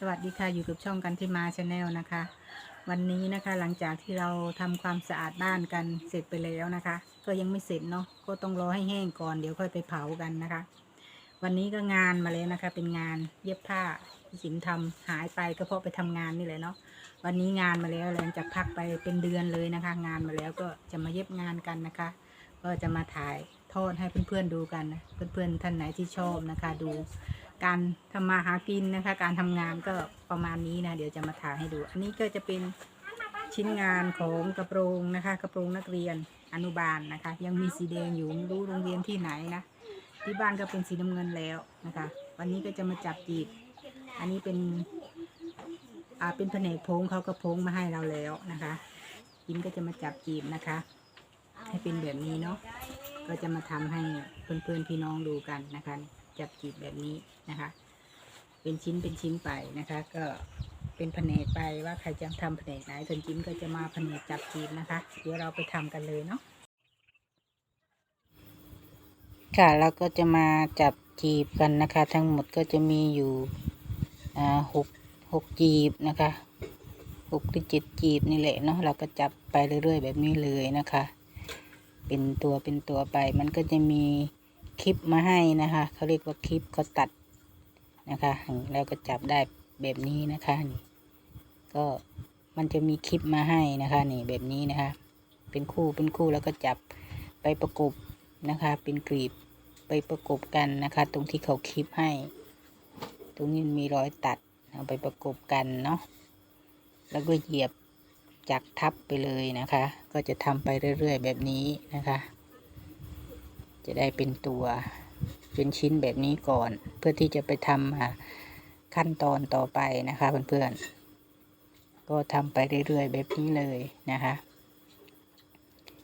สวัสดีค่ะอยู่กับช่องกันที่มาชาแนลนะคะ วันนี้นะคะหลังจากที่เราทำความสะอาดบ้านกันเสร็จไปแล้วนะคะ ก็ยังไม่เสร็จเนาะก็ต้องรอให้แห้งก่อนเดี๋ยวค่อยไปเผากันนะคะ วันนี้ก็งานมาแล้วนะคะ เป็นงานเย็บผ้าสิมทำหายไปก็เพราะไปทำงานนี่แหละเนาะวันนี้งานมาแล้วหลังจากพักไปเป็นเดือนเลยนะคะ งานมาแล้วก็จะมาเย็บงานกันนะคะ ก็จะมาถ่ายทอดให้เพื่อนๆดูกันนะเพื่อนๆท่านไหนที่ชอบนะคะดู การทำมาหากินนะคะ การทำงานก็ประมาณนี้นะ เดี๋ยวจะมาถ่ายให้ดู อันนี้ก็จะเป็นชิ้นงานของกระโปรงนะคะ กระโปรงนักเรียนอนุบาลนะคะ ยังมีสีแดงอยู่ไม่รู้โรงเรียนที่ไหนนะที่บ้านก็เป็นสีน้ำเงินแล้วนะคะ วันนี้ก็จะมาจับจีบอันนี้เป็นอ่าเป็นแผนกพงเขาก็พงมาให้เราแล้วนะคะยิ้มก็จะมาจับจีบนะคะ ให้เป็นแบบนี้เนาะก็จะมาทำให้เพื่อนๆพี่น้องดูกันนะคะ จับจีบแบบนี้ นะคะ เป็นชิ้นเป็นชิ้นไปนะคะ ก็เป็นแผนกไปว่าใครจะทำแผนกไหนส่วนจิ้มก็จะมาแผนกจับจีบนะคะ เดี๋ยวเราไปทำกันเลยเนาะค่ะเราก็จะมาจับจีบกันนะคะ ทั้งหมดก็จะมีอยู่หกหกจีบนะคะหกหรือเจ็ดจีบนี่แหละเนาะเราก็จับไปเรื่อยๆ แบบนี้เลยนะคะ เป็นตัวเป็นตัวไปมันก็จะมีคลิปมาให้นะคะเขาเรียกว่าคลิปเขาตัด นะคะแล้วก็จับได้แบบนี้นะคะนี่ก็มันจะมีคลิปมาให้นะคะนี่แบบนี้นะคะ เป็นคู่เป็นคู่แล้วก็จับไปประกบนะคะ เป็นกรีบไปประกบกันนะคะ ตรงที่เขาคลิปให้ ตรงนี้มีรอยตัดเอาไปประกบกันเนาะแล้วก็เหยียบจักทับไปเลยนะคะ ก็จะทำไปเรื่อยๆแบบนี้นะคะ จะได้เป็นตัว เป็นชิ้นแบบนี้ก่อน เพื่อที่จะไปทำอ่าขั้นตอนต่อไปนะคะ เพื่อนๆ ก็ทำไปเรื่อยๆแบบนี้เลยนะคะ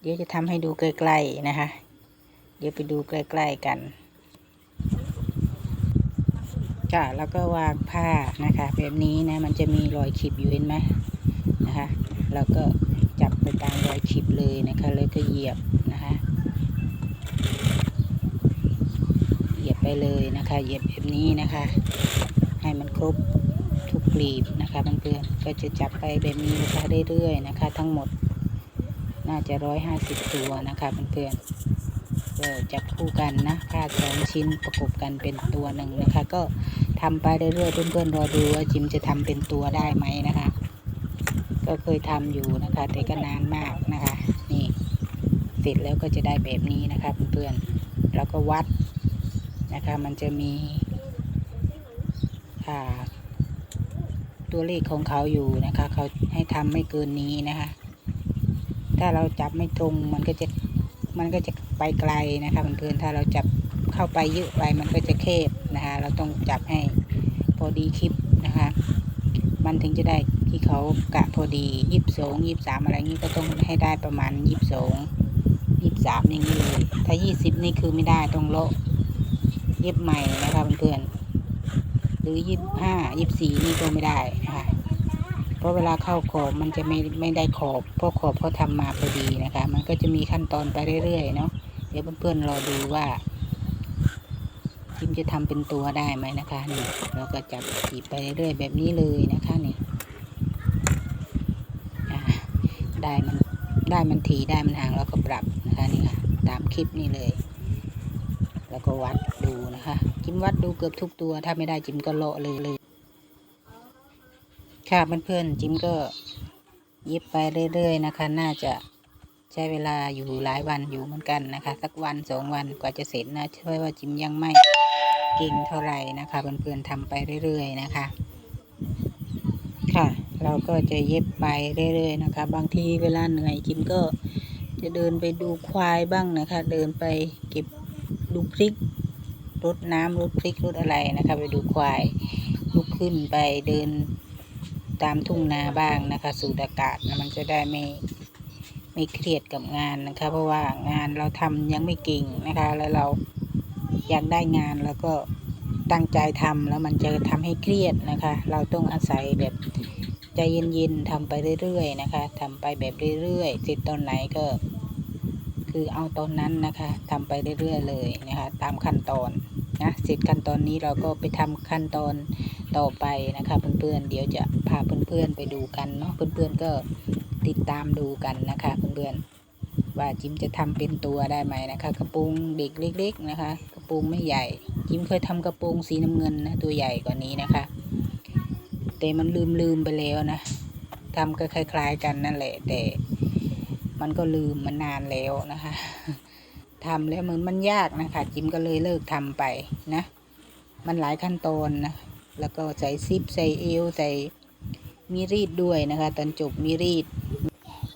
เดี๋ยวจะทำให้ดูใกล้ๆนะคะ เดี๋ยวไปดูใกล้ๆกันค่ะแล้วก็วางผ้านะคะ แบบนี้นะมันจะมีรอยขีดอยู่เห็นไหมนะคะ แล้วก็จับไปตามรอยขีดเลยนะคะ แล้วก็เหยียบนะคะ เหยียบ ไปเลยนะคะ เหยียบแบบนี้นะคะ ให้มันครบทุกกลีบนะคะเพื่อนๆก็จะจับไปแบบนี้นะคะเรื่อยๆนะคะ ทั้งหมดน่าจะร้อยห้าสิบตัวนะคะเพื่อนๆก็จับคู่กันนะผ้าสองชิ้นประกบกันเป็นตัวหนึ่งนะคะ ก็ทำไปเรื่อยๆเพื่อนๆรอดูว่าจิมจะทำเป็นตัวได้ไหมนะคะ ก็เคยทำอยู่นะคะ แต่ก็นานมากนะคะ นี่เสร็จแล้วก็จะได้แบบนี้นะคะเพื่อนๆแล้วก็วัด นะคะ มันจะมีอ่าตัวเลขของเขาอยู่นะคะ เขาให้ทำไม่เกินนี้นะคะ ถ้าเราจับไม่ตรงมันก็จะมันก็จะไปไกลนะคะเพื่อนๆถ้าเราจับเข้าไปเยอะไปมันก็จะเคบนะคะ เราต้องจับให้พอดีคลิปนะคะ มันถึงจะได้ที่เขากะพอดียี่สิบสองยี่สามอะไรงี้ก็ต้องให้ได้ประมาณยี่สิบสองยี่สามอย่างนี้เลยถ้ายี่สิบนี่คือไม่ได้ต้องเลาะ ย็บใหม่นะคะเพื่อนๆหรือยี่ห้ายี่สี่นี่ก็ไม่ได้นะคะเพราะเวลาเข้าขอบมันจะไม่ไม่ได้ขอบเพราะขอบเขาทำมาพอดีนะคะ มันก็จะมีขั้นตอนไปเรื่อยๆเนาะเดี๋ยวเพื่อนๆรอดูว่าทิมจะทำเป็นตัวได้ไหมนะคะนี่แล้วก็จับจีบไปเรื่อยๆแบบนี้เลยนะคะนี่ได้มันได้มันถี่ได้มันห่างแล้วก็ปรับนะคะนี่ค่ะตามคลิปนี่เลย แล้วก็วัดดูนะคะ จิมวัดดูเกือบทุกตัว ถ้าไม่ได้จิมก็เลาะเลยเลย ค่ะเพื่อนๆจิมก็เย็บไปเรื่อยๆนะคะ น่าจะใช้เวลาอยู่หลายวันอยู่เหมือนกันนะคะ สักวันสองวันกว่าจะเสร็จนะช่วยว่าจิมยังไม่เก่งเท่าไหร่นะคะเพื่อนๆทำไปเรื่อยๆนะคะ ค่ะเราก็จะเย็บไปเรื่อยๆนะคะ บางทีเวลาเหนื่อยจิมก็จะเดินไปดูควายบ้างนะคะ เดินไปเก็บ ดูพริกรดน้ำรดพริกรดอะไรนะคะ ไปดูควายลุกขึ้นไปเดินตามทุ่งนาบ้างนะคะ สูดอากาศนะมันจะได้ไม่ไม่เครียดกับงานนะคะ เพราะว่างานเราทำยังไม่เก่งนะคะ แล้วเราอยากได้งานแล้วก็ตั้งใจทำแล้วมันจะทำให้เครียดนะคะ เราต้องอาศัยแบบใจเย็นๆทำไปเรื่อยๆนะคะทำไปแบบเรื่อยๆเสร็จตอนไหนก็ คือเอาตอนนั้นนะคะทำไปเรื่อยๆเลยนะคะตามขั้นตอนนะเสร็จขั้นตอนนี้เราก็ไปทำขั้นตอนต่อไปนะคะเพื่อนๆเดี๋ยวจะพาเพื่อนๆไปดูกันเนาะเพื่อนๆก็ติดตามดูกันนะคะเพื่อนๆว่าจิมจะทำเป็นตัวได้ไหมนะคะกระปรงเด็กเล็ก ๆ นะคะ กระปรงไม่ใหญ่ จิมเคยทำกระปรงสีน้ำเงินนะตัวใหญ่กว่านี้นะคะ แต่มันลืมลืมๆไปแล้วนะทำก็คล้าย ๆ กันนั่นแหละแต่ มันก็ลืมมันนานแล้วนะคะทำแล้วเหมือนมันยากนะคะ จิมก็เลยเลิกทำไปนะ มันหลายขั้นตอนนะ แล้วก็ใส่ซิปใส่เอวใส่มีรีดด้วยนะคะ ตอนจบมีรีด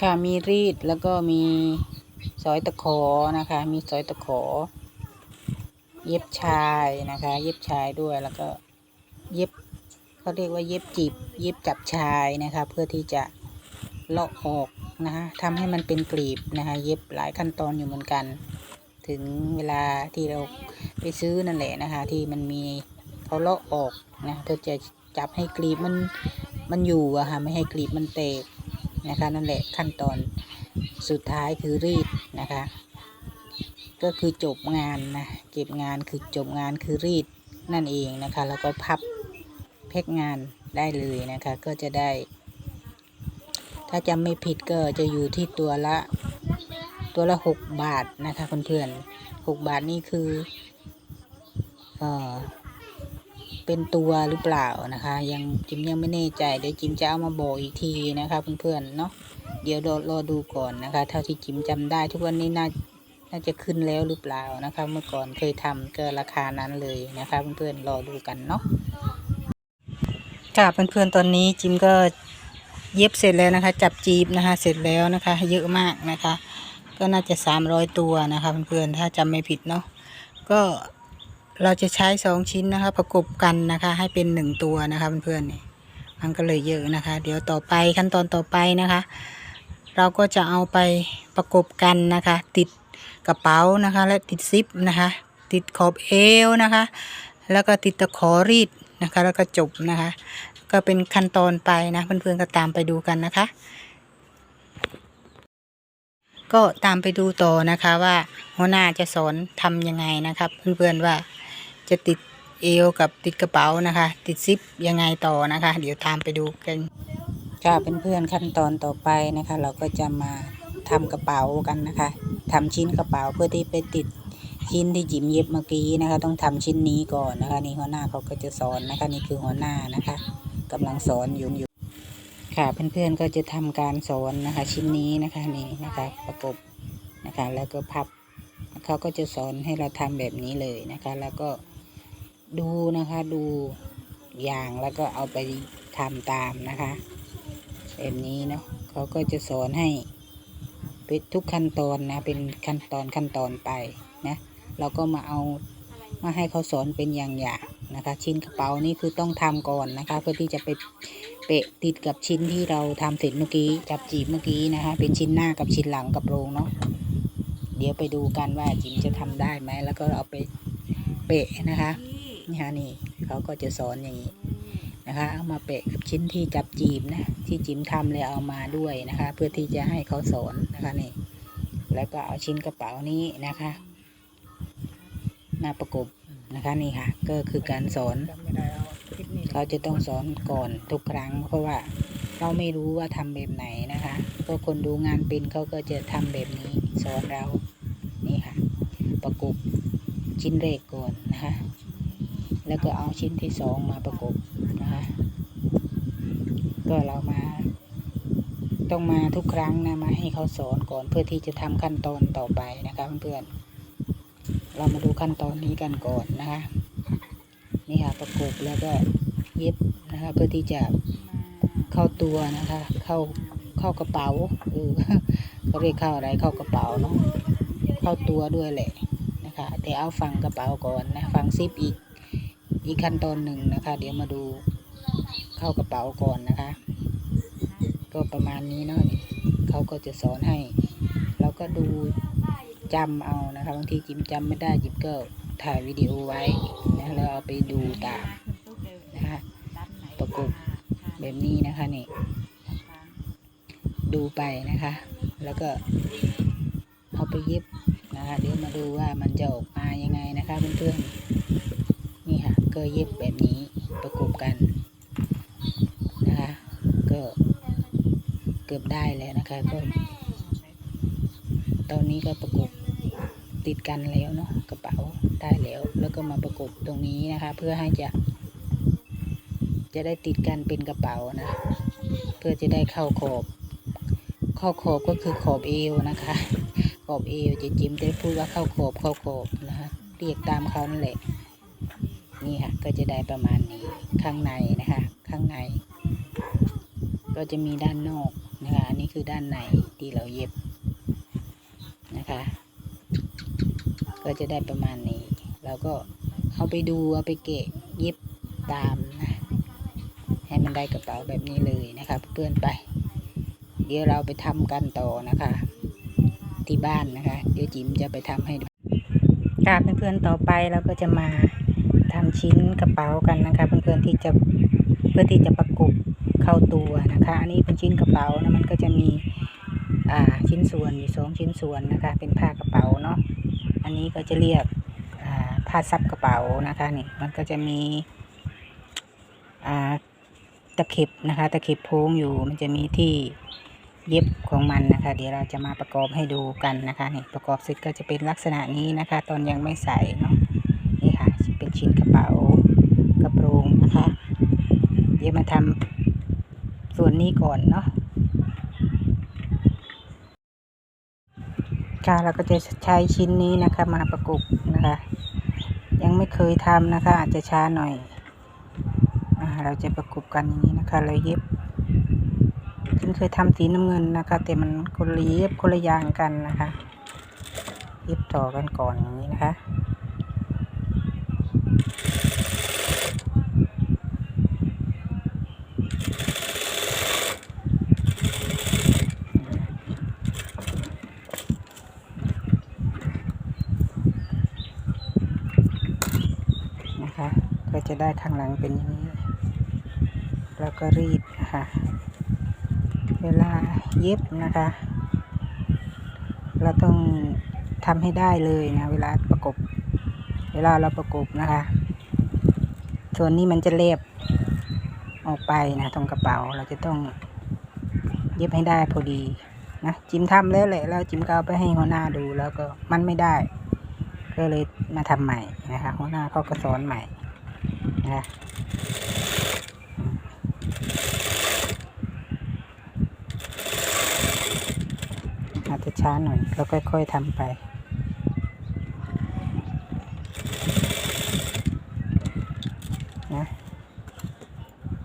ค่ะมีรีดแล้วก็มีสอยตะขอนะคะ มีสอยตะขอ เย็บชายนะคะ เย็บชายด้วยแล้วก็เย็บเขาเรียกว่าเย็บจีบเย็บจับชายนะคะ เพื่อที่จะเลาะออก นะคะทำให้มันเป็นกลีบนะคะเย็บหลายขั้นตอนอยู่เหมือนกัน ถึงเวลาที่เราไปซื้อนั่นแหละนะคะ ที่มันมีเขาเลาะออกนะเพื่อจะจับให้กลีบมันมันอยู่อะค่ะไม่ให้กลีบมันเตกนะคะนั่นแหละขั้นตอนสุดท้ายคือรีดนะคะ ก็คือจบงานนะเก็บงานคือจบงานคือรีดนั่นเองนะคะ แล้วก็พับแพ็กงานได้เลยนะคะ ก็จะได้ ถ้าจำไม่ผิดก็จะอยู่ที่ตัวละตัวละหกบาทนะคะเพื่อนๆหกบาทนี่คือเออเป็นตัวหรือเปล่านะคะ ยังจิมยังไม่แน่ใจเดี๋ยวจิมจะเอามาบอกอีกทีนะคะเพื่อนๆเนาะเดี๋ยวรอรอดูก่อนนะคะ เท่าที่จิมจำได้ทุกวันนี้น่าน่าจะขึ้นแล้วหรือเปล่านะคะ เมื่อก่อนเคยทำก็ราคานั้นเลยนะคะเพื่อนๆรอดูกันเนาะค่ะเพื่อนๆตอนนี้จิมก็ เย็บเสร็จแล้วนะคะ จับจีบนะคะ เสร็จแล้วนะคะ เยอะมากนะคะ ก็น่าจะสามร้อยตัวนะคะเพื่อนๆถ้าจำไม่ผิดเนาะก็เราจะใช้สองชิ้นนะคะ ประกบกันนะคะ ให้เป็นหนึ่งตัวนะคะเพื่อนๆนี่มันก็เลยเยอะนะคะ เดี๋ยวต่อไปขั้นตอนต่อไปนะคะ เราก็จะเอาไปประกบกันนะคะ ติดกระเป๋านะคะ และติดซิปนะคะ ติดขอบเอวนะคะ แล้วก็ติดตะขอรีดนะคะ แล้วก็จบนะคะ ก็เป็นขั้นตอนไปนะเพื่อนๆก็ตามไปดูกันนะคะ ก็ตามไปดูต่อนะคะว่าหัวหน้าจะสอนทำยังไงนะครับ เพื่อนๆว่าจะติดเอวกับติดกระเป๋านะคะ ติดซิปยังไงต่อนะคะ เดี๋ยวตามไปดูกันค่ะเพื่อนๆขั้นตอนต่อไปนะคะ เราก็จะมาทำกระเป๋ากันนะคะทำชิ้นกระเป๋าเพื่อที่ไปติดชิ้นที่จิ๋มเย็บเมื่อกี้นะคะ ต้องทำชิ้นนี้ก่อนนะคะ นี่หัวหน้าเขาก็จะสอนนะคะ นี่คือหัวหน้านะคะ กำลังสอนอยู่อยู่ค่ะเพื่อนๆก็จะทำการสอนนะคะ ชิ้นนี้นะคะนี่นะคะประกบนะคะ แล้วก็พับเขาก็จะสอนให้เราทำแบบนี้เลยนะคะ แล้วก็ดูนะคะดูอย่างแล้วก็เอาไปทำตามนะคะแบบนี้เนาะเขาก็จะสอนให้เป็นทุกขั้นตอนนะเป็นขั้นตอนขั้นตอนไปนะเราก็มาเอามาให้เขาสอนเป็นอย่างอย่าง นะคะ ชิ้นกระเป๋านี่คือต้องทำก่อนนะคะ เพื่อที่จะไปเปะติดกับชิ้นที่เราทำเสร็จเมื่อกี้จับจีบเมื่อกี้นะคะ เป็นชิ้นหน้ากับชิ้นหลังกระโรงเนาะเดี๋ยวไปดูกันว่าจิมจะทำได้ไหมแล้วก็เอาไปเปะนะคะนี่ฮะนี่เขาก็จะสอนอย่างนี้นะคะเอามาเปะกับชิ้นที่จับจีบนะที่จิมทำเลยเอามาด้วยนะคะ เพื่อที่จะให้เขาสอนนะคะนี่แล้วก็เอาชิ้นกระเป๋านี้นะคะ มาประกบ นะคะนี่ค่ะ ก็คือการสอน เขาจะต้องสอนก่อนทุกครั้ง เพราะว่าเราไม่รู้ว่าทำแบบไหนนะคะก็คนดูงานเป็นเขาก็จะทำแบบนี้สอนเรานี่ค่ะ ประกบชิ้นแรกก่อนนะคะ แล้วก็เอาชิ้นที่สองมาประกบนะคะ ก็เรามา ต้องมาทุกครั้งนะมาให้เขาสอนก่อนเพื่อที่จะทำขั้นตอนต่อไปนะคะเพื่อนๆ เรามาดูขั้นตอนนี้กันก่อนนะคะ นี่ค่ะประกบแล้วก็เย็บนะคะ เพื่อที่จะเข้าตัวนะคะ เข้าเข้ากระเป๋าเออเขาเรียกเข้าอะไรเข้ากระเป๋าเนาะเข้าตัวด้วยแหละนะคะ แต่เอาฝั่งกระเป๋าก่อนนะฝั่งซิปอีกอีกขั้นตอนหนึ่งนะคะ เดี๋ยวมาดูเข้ากระเป๋าก่อนนะคะ ก็ประมาณนี้เนาะนี่เขาก็จะสอนให้ เราก็ดู จำเอานะคะบางทีจิมจำไม่ได้จิมก็ถ่ายวิดีโอไว้นะแล้วเอาไปดูตามนะคะประกบแบบนี้นะคะนี่ดูไปนะคะ แล้วก็เอาไปเย็บนะคะเดี๋ยวมาดูว่ามันจะออกมายังไงนะคะเพื่อนๆนี่ค่ะก็เย็บแบบนี้ประกบกันนะคะก็เกือบได้แล้วนะคะก็ตอนนี้ก็ประกบ ติดกันแล้วเนาะกระเป๋าได้แล้ว แล้วก็มาประกบตรงนี้นะคะ เพื่อให้จะ จะได้ติดกันเป็นกระเป๋านะ เพื่อจะได้เข้าขอบเข้าขอบก็คือขอบเอวนะคะ ขอบเอวจะจิมจะได้พูดว่าเข้าขอบเข้าขอบนะคะเรียกตามเขานั่นแหละนี่ค่ะก็จะได้ประมาณนี้ข้างในนะคะ ข้างใน ก็จะมีด้านนอกนะคะ อันนี้คือด้านในที่เราเย็บนะคะ ก็จะได้ประมาณนี้ เราก็เอาไปดูเอาไปเกะเย็บตามนะ ให้มันได้กระเป๋าแบบนี้เลยนะคะเพื่อนไป เดี๋ยวเราไปทำกันต่อนะคะ ที่บ้านนะคะ เดี๋ยวจิมจะไปทำให้ดูค่ะเพื่อนๆต่อไปเราก็จะมาทำชิ้นกระเป๋ากันนะคะเพื่อนๆที่จะเพื่อที่จะประกบเข้าตัวนะคะ อันนี้เป็นชิ้นกระเป๋านะมันก็จะมีอ่าชิ้นส่วนอยู่สองชิ้นส่วนนะคะ เป็นผ้ากระเป๋าเนาะ อันนี้ก็จะเรียกผ้าซับกระเป๋านะคะนี่มันก็จะมีตะเข็บนะคะตะเข็บโพงอยู่มันจะมีที่เย็บของมันนะคะ เดี๋ยวเราจะมาประกอบให้ดูกันนะคะนี่ประกอบเสร็จก็จะเป็นลักษณะนี้นะคะ ตอนยังไม่ใส่เนาะนี่ค่ะเป็นชิ้นกระเป๋ากระโปรงนะคะ เดี๋ยวมาทำส่วนนี้ก่อนเนาะ ค่ะเราก็จะใช้ชิ้นนี้นะคะมาประกบนะคะ ยังไม่เคยทำนะคะ อาจจะช้าหน่อยอเราจะประกบกันอย่างนี้นะคะเราเย็บฉันเคยทำสีน้ำเงินนะคะ แต่มันคนละเย็บคนละอย่างกันนะคะ เย็บต่อกันก่อนอย่างนี้นะคะ ก็ จะได้ข้างหลังเป็นอย่างนี้ แล้วก็รีดนะคะ เวลาเย็บนะคะ เราต้องทำให้ได้เลยนะ เวลาประกบ เวลาเราประกบนะคะ ส่วนนี้มันจะเรียบออกไปนะตรงกระเป๋าเราจะต้องเย็บให้ได้พอดีนะจิมทำแล้วแหละแล้วจิมก็เอาไปให้หัวหน้าดูแล้วก็มันไม่ได้ ก็เลยมาทำใหม่นะคะหัวหน้าเขาก็สอนใหม่ นะอาจจะช้าหน่อยก็ค่อยๆทำไปนะ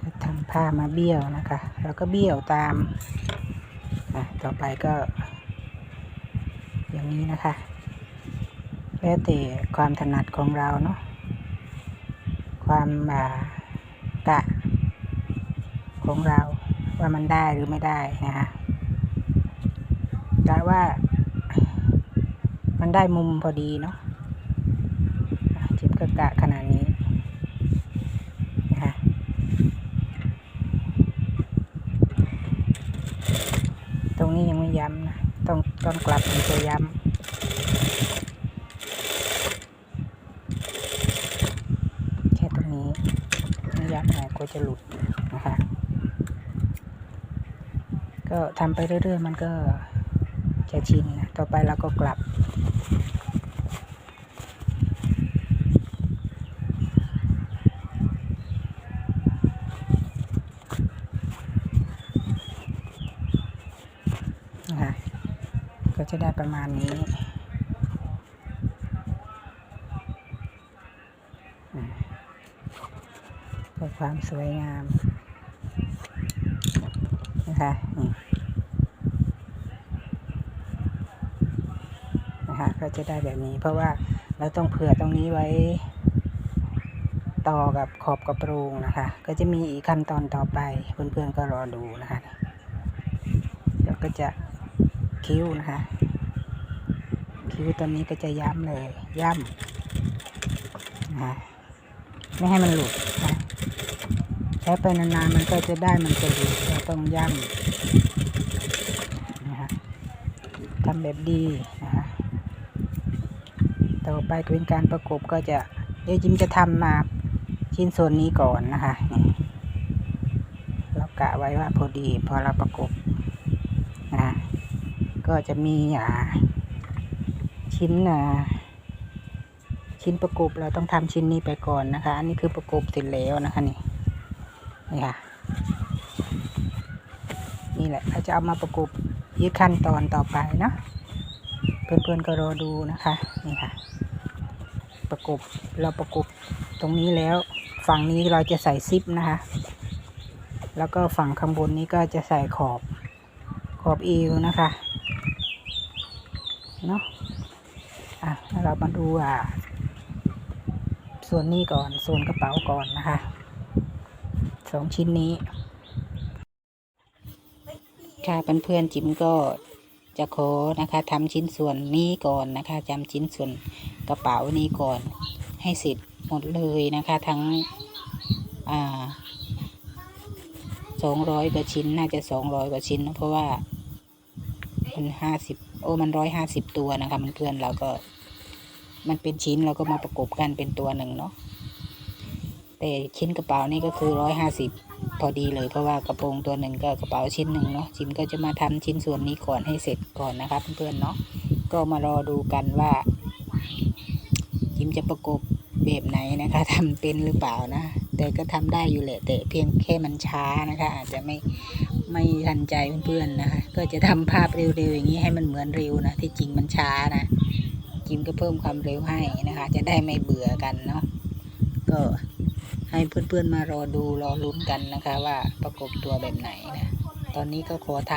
ก็ทำผ้ามาเบี้ยวนะคะ แล้วก็เบี้ยวตามอะต่อไปก็ อย่างนี้นะคะ แล้วแต่ความถนัดของเราเนาะ ความกะของเราว่ามันได้หรือไม่ได้นะคะกะว่า มันได้มุมพอดีเนาะจิบก็กะขนาดนี้นะคะตรงนี้ยังไม่ย้ำนะ ต้องต้องกลับมันจะย้ำ แค่ตรงนี้ไม่ ยักหน่อยก็จะหลุดนะคะก็ทำไปเรื่อยๆ มันก็จะชินนะต่อไปเราก็กลับนะคะก็จะได้ประมาณนี้ ความสวยงามนะคะนะคะก็จะได้แบบนี้ เพราะว่าเราต้องเผื่อตรงนี้ไว้ ต่อกับขอบกระโปรงนะคะ ก็จะมีอีกขั้นตอนต่อไปเพื่อนๆก็รอดูนะคะเดี๋ยวก็จะคิ้วนะคะ คิ้วตัวนี้ก็จะย้ำเลยย่ำนะคะไม่ให้มันหลุด ช้ไปนานๆมันก็จะได้มันจะดีเราต้องย่ำนะฮะทำแบบดีนะฮะต่อไปเป็นการประกบก็จะเดี๋ยวจิมจะทำมาชชิ้นส่วนนี้ก่อนนะคะนี่เรากะไว้ว่าพอดีพอเราประกบนะก็จะมีอ่าชิ้นอ่าชิ้นประกบเราต้องทำชิ้นนี้ไปก่อนนะคะ อันนี้คือประกบเสร็จแล้วนะคะนี่ นี่ค่ะ นี่แหละเราจะเอามาประกบยีกขั้นตอนต่อไปเนาะเพื่อนๆก็รอดูนะคะ นี่ค่ะ ประกบเราประกบตรงนี้แล้ว ฝั่งนี้เราจะใส่ซิปนะคะ แล้วก็ฝั่งข้างบนนี้ก็จะใส่ขอบขอบเอวนะคะเนาะอะเรามาดูอ่าส่วนนี้ก่อน ส่วนกระเป๋าก่อนนะคะ สองชิ้นนี้ ค่ะเพื่อนๆจิมก็จะขอนะคะทำชิ้นส่วนนี้ก่อนนะคะจำชิ้นส่วนกระเป๋านี้ก่อนให้เสร็จหมดเลยนะคะทั้งอ่าสองร้อยกว่าชิ้นน่าจะสองร้อยกว่าชิ้นนะเพราะว่ามันห้าสิบโอ้มันร้อยห้าสิบตัวนะคะมันเพื่อนเราก็ มันเป็นชิ้นเราก็มาประกบกันเป็นตัวหนึ่งเนาะ แต่ชิ้นกระเป๋านี่ก็คือร้อยห้าสิบพอดีเลยเพราะว่ากระโปรงตัวหนึ่งก็กระเป๋าชิ้นหนึ่งเนาะจิมก็จะมาทำชิ้นส่วนนี้ก่อนให้เสร็จก่อนนะคะเพื่อนๆเนาะก็มารอดูกันว่าจิมจะประกบแบบไหนนะคะทำเป็นหรือเปล่านะ แต่ก็ทำได้อยู่แหละ แต่เพียงแค่มันช้านะคะ อาจจะไม่ไม่ทันใจเพื่อนๆนะคะก็จะทำภาพเร็วๆอย่างนี้ให้มันเหมือนเร็วนะที่จริงมันช้านะจิมก็เพิ่มความเร็วให้นะคะ จะได้ไม่เบื่อกันเนาะก็ ให้เพื่อนๆมารอดูรอลุ้นกันนะคะว่าประกบตัวแบบไหนนะตอนนี้ก็ขอท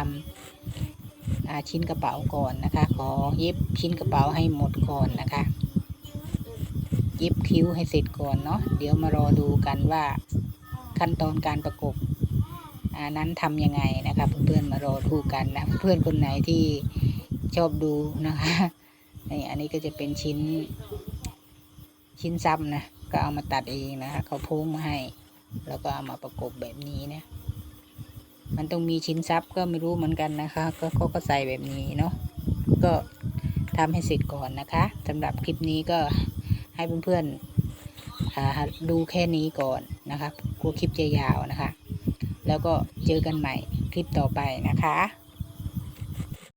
ำอาชิ้นกระเป๋าก่อนนะคะ ขอเย็บชิ้นกระเป๋าให้หมดก่อนนะคะเย็บคิ้วให้เสร็จก่อนเนาะเดี๋ยวมารอดูกันว่าขั้นตอนการประกบนั้นทำยังไงนะคะเพื่อนๆมารอดูกันนะเพื่อนคนไหนที่ชอบดูนะคะนี่อันนี้ก็จะเป็นชิ้นชิ้นซ้ำนะ ก็เอามาตัดเองนะคะเขาโพ้งมาให้ แล้วก็เอามาประกบแบบนี้เนี่ยมันต้องมีชิ้นซับก็ไม่รู้เหมือนกันนะคะ ก็เขาก็ใส่แบบนี้เนาะก็ทำให้เสร็จก่อนนะคะสำหรับคลิปนี้ก็ให้เพื่อนๆดูแค่นี้ก่อนนะคะกลัวคลิปจะยาวนะคะ แล้วก็เจอกันใหม่คลิปต่อไปนะคะ